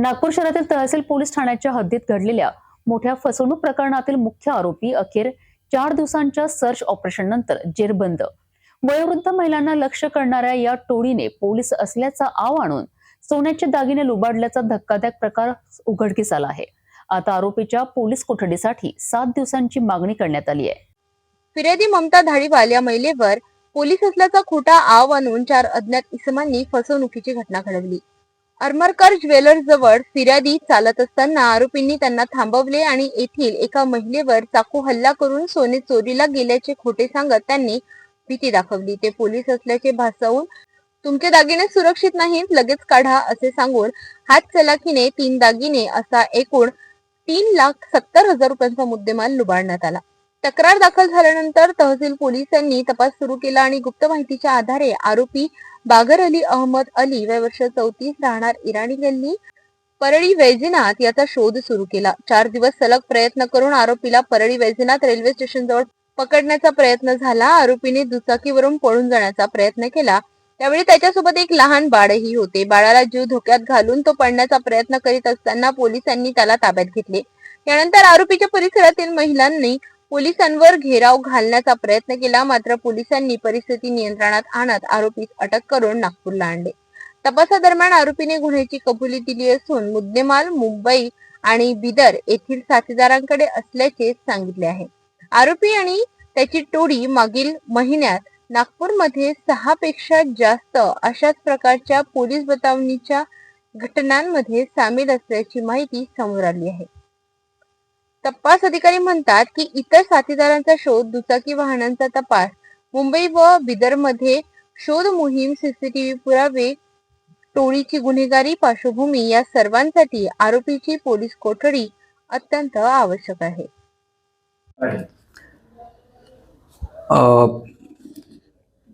नागपूर शहरातील तहसील पोलीस ठाण्याच्या हद्दीत घडलेल्या मोठ्या फसवणूक प्रकरणातील मुख्य आरोपी अखेर चार दिवसांच्या सर्च ऑपरेशन नंतर जेरबंद. वयोवृद्ध महिलांना लक्ष करणाऱ्या या टोळीने पोलीस असल्याचा आव आणून सोन्याचे दागिने लुबाडल्याचा धक्कादायक प्रकार उघडकीस आला आहे. आता आरोपीच्या पोलीस कोठडीसाठी सात दिवसांची मागणी करण्यात आली आहे. फिर्यादी ममता धाडीवाल या महिलेवर पोलीस असल्याचा खोटा आव आणून चार अज्ञात इसमांनी फसवणुकीची घटना घडवली. अरमरकर ज्वेलर्स जवळ फिर्यादी चालत असताना आरोपींनी त्यांना थांबवले आणि येथील एका महिलेवर चाकू हल्ला करून सोने चोरीला गेल्याचे खोटे सांगत त्यांनी भीती दाखवली. ते पोलीस असल्याचे भासवून तुमचे दागिने सुरक्षित नाहीत लगेच काढा असे सांगून हात चलाखीने तीन दागिने असा एकूण तीन लाख सत्तर हजार रुपयांचा मुद्देमाल लुबाडण्यात आला. तक्रार दाखल झाल्यानंतर तहसील पोलिसांनी तपास सुरू केला आणि गुप्त माहितीच्या आधारे आरोपी बागर अली अहमद अली वय वर्ष चौतीस राहणार इराणी गल्ली परळी वैजनाथ याचा शोध सुरू केला. चार दिवस सलग प्रयत्न करून आरोपीला परळी वैजनाथ रेल्वे स्टेशन जवळ पकडण्याचा प्रयत्न झाला. आरोपीने दुचाकीवरून पळून जाण्याचा प्रयत्न केला. त्यावेळी त्याच्यासोबत एक लहान बाळही होते. बाळाला जीव धोक्यात घालून तो पडण्याचा प्रयत्न करीत असताना पोलिसांनी त्याला ताब्यात घेतले. यानंतर आरोपीच्या परिसरातील महिलांनी पोलिसांवर घेराव घालण्याचा प्रयत्न केला मात्र पोलिसांनी परिस्थिती नियंत्रणात आणत आरोपीस अटक करून नागपूरला आणले. तपासादरम्यान आरोपीने गुन्ह्याची कबुली दिली असून मुद्देमाल मुंबई आणि बिदर येथील साथीदारांकडे असल्याचे सांगितले आहे. आरोपी आणि त्याची टोळी मागील महिन्यात नागपूरमध्ये सहा पेक्षा जास्त अशाच प्रकारच्या पोलीस बतावणीच्या घटनांमध्ये सामील असल्याची माहिती समोर आली आहे. तपास अधिकारी म्हणतात की इतर साथीदारांचा शोध दुचाकी वाहनांचा तपास मुंबई व बिदरमध्ये शोध मोहीम सीसीटीव्ही पुरावे टोळीची गुन्हेगारी पार्श्वभूमी या सर्वांसाठी आरोपीची पोलीस कोठडी अत्यंत आवश्यक आहे.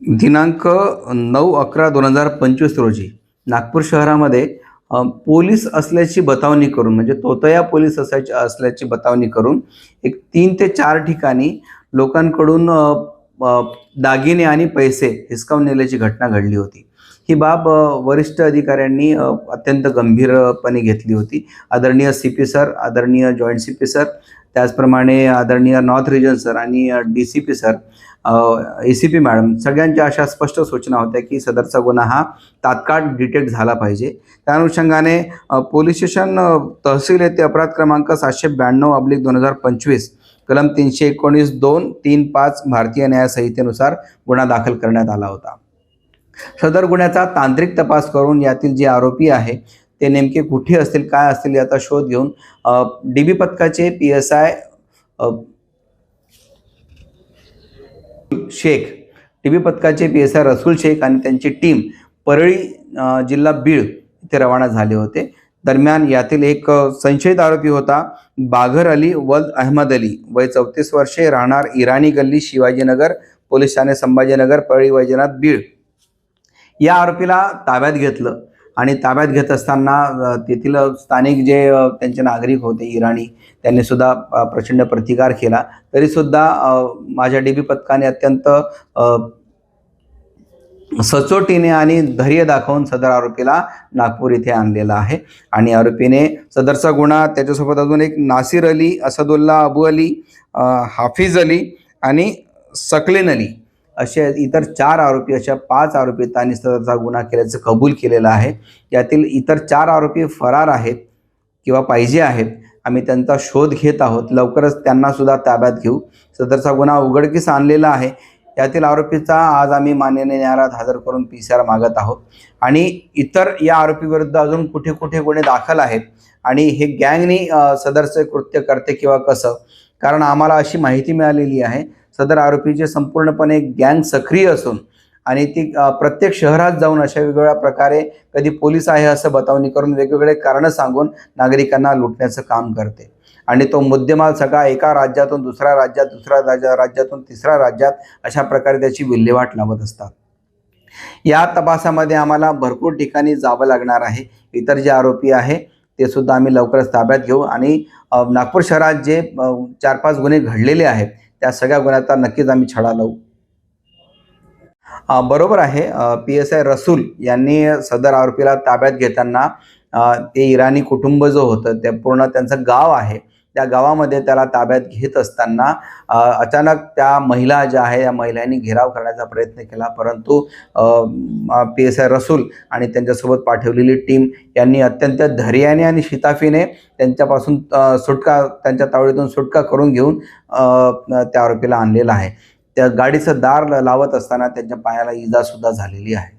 दिनांक नऊ अकरा दोन हजार पंचवीस रोजी नागपूर शहरामध्ये पोलीस असल्याची बतावणी करून म्हणजे तोतया पोलीस असायची असल्याची बतावणी करून एक तीन ते चार ठिकाणी लोकांकडून दागिने आणि पैसे हिसकावून नेल्याची घटना घडली होती. ही बाब वरिष्ठ अधिकाऱ्यांनी अत्यंत गंभीरपणे घेतली होती. आदरणीय सी पी सर आदरणीय जॉईंट सी पी सर त्याचप्रमाणे आदरणीय नॉर्थ रिजन सर आणि D C P sir A C P madam सगळ्यांच्या अशा स्पष्ट सूचना होत्या की सदरचा गुन्हा हा तात्काळ डिटेक्ट झाला पाहिजे. त्या अनुषंगाने पोलीस स्टेशन तहसील येथे अपराध क्रमांक सातशे ब्याण्णव अब्लिक दोन हजार पंचवीस कलम तीनशे एकोणीस दोन तीन पाच भारतीय न्यायसंहितेनुसार गुन्हा दाखल करण्यात आला होता. सदर गुन्ह्याचा तांत्रिक तपास करून यातील जे आरोपी आहे ते नेमके कुठे असतील काय असतील याचा शोध घेऊन डी बी पथकाचे P S I Shaikh D B पथकाचे P S I Rasool Shaikh आणि त्यांची टीम परळी जिल्हा बीड इथे रवाना झाले होते. दरम्यान यातील एक संशयित आरोपी होता बाघर अली वल अहमद अली. वय चौतीस वर्षे राहणार इराणी गल्ली शिवाजीनगर पोलीस ठाणे संभाजीनगर परळी वैजनाथ बीड. या आरोपीला ताब्यात घेतलं आणि ताब्यात घेत असताना तेथील स्थानिक जे त्यांचे नागरिक होते इराणी त्यांनी सुद्धा प्रचंड प्रतिकार केला. तरीसुद्धा माझ्या डी बी पथकाने अत्यंत सचोटीने आणि धैर्य दाखवून सदर आरोपीला नागपूर इथे आणलेला आहे. आणि आरोपीने सदरचा गुन्हा त्याच्यासोबत अजून एक नासिर अली असदुल्ला अबू अली हाफिज अली आणि सकलेन अली असे इतर चार आरोपी अशा पाच आरोपी सदरचा गुन्हा केल्याचं कबूल केलेलं आहे. यातील इतर चार आरोपी फरार आहेत किंवा पाहिजे आहेत. आम्ही त्यांचा शोध घेत आहोत. लवकरच त्यांनासुद्धा ताब्यात घेऊ. सदरचा गुन्हा उघडकीस आणलेला आहे. यातील आरोपीचा आज आम्ही मान्यने न्यायालयात हजर करून पी सी आर मागत आहोत. आणि इतर या आरोपीविरुद्ध अजून कुठे कुठे गुन्हे दाखल आहेत? आणि हे गँगनी सदरचे कृत्य करते किंवा कसं? कारण आम्हाला अशी माहिती मिळालेली आहे. सदर आरोपीचे संपूर्णपणे गँग सक्रिय असून आणि ती प्रत्येक शहरात जाऊन अशा वेगवेगळ्या प्रकारे कधी पोलीस आहे असं बतावणी करून वेगवेगळे कारणं सांगून नागरिकांना लुटण्याचं काम करते. आणि तो मुद्देमाल सगळा एका राज्यातून दुसऱ्या राज्यात दुसऱ्या राज्या राज्यातून तिसऱ्या राज्यात अशा प्रकारे त्याची विल्हेवाट लावत असतात. या तपासामध्ये आम्हाला भरपूर ठिकाणी जावं लागणार आहे. इतर जे आरोपी आहे ते सुद्धा आम्ही लवकरच ताब्यात घेऊ. आणि नागपूर शहरात जे चार पाच गुन्हे घडलेले आहेत त्या सगळ्या गुन्ह्याचा नक्कीच आम्ही छडा लावू. बरोबर आहे. पी एस आय रसूल यांनी सदर आरोपीला ताब्यात घेताना ते इराणी कुटुंब जो होतं ते पूर्ण त्यांचं गाव आहे. त्या गावामध्ये त्याला ताब्यात घेत असताना अचानक त्या महिला ज्या आहे या महिलांनी घेराव करण्याचा प्रयत्न केला. परंतु पी एस आय रसूल आणि त्यांच्यासोबत पाठवलेली टीम यांनी अत्यंत धैर्याने आणि शिताफीने त्यांच्यापासून सुटका त्यांच्या तावडीतून सुटका करून घेऊन त्या आरोपीला आणलेला आहे. त्या गाडीचं दार लावत असताना त्यांच्या पायाला इजासुद्धा झालेली आहे.